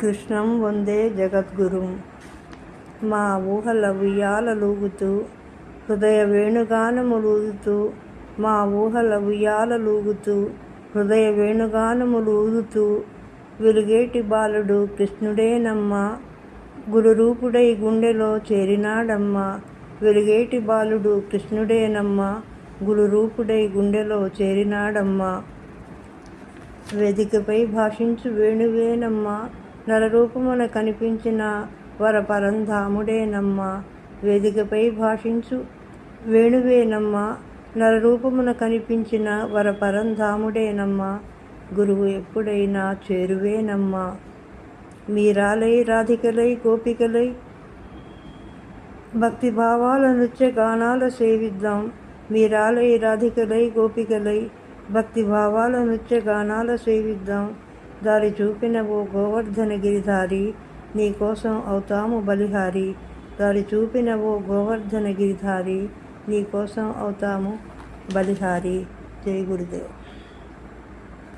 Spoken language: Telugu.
కృష్ణం వందే జగద్గురుం. మా ఊహల ఉయ్యాలలూగుతూ హృదయ వేణుగానములూదుతూ మా ఊహల ఉయ్యాలలూగుతూ హృదయ వేణుగానములూదుతూ వెలుగేటి బాలుడు కృష్ణుడేనమ్మా గురురూపుడై గుండెలో చేరినాడమ్మా వెలుగేటి బాలుడు కృష్ణుడేనమ్మా గురురూపుడై గుండెలో చేరినాడమ్మా. వేదికపై భాషించు వేణువేనమ్మా నరరూపమున కనిపించిన వరపరంధాముడేనమ్మ. వేదికపై భాషించు. వేణువేనమ్మ నరరూపమున కనిపించిన వరపరంధాముడేనమ్మ. గురువు ఎప్పుడైనా చేరువేనమ్మ. మీరాలై రాధికలై గోపికలై భక్తి భావాల నృత్య గానాల సేవిద్దాం. మీరాలై రాధికలై గోపికలై భక్తి భావాల నృత్య గానాల సేవిద్దాం. దారి చూపిన ఓ గోవర్ధన గిరిధారి అవుతాము బలిహారి. దారి చూపిన ఓ గోవర్ధన గిరిధారి అవుతాము బలిహారి. జై గురుదేవ్.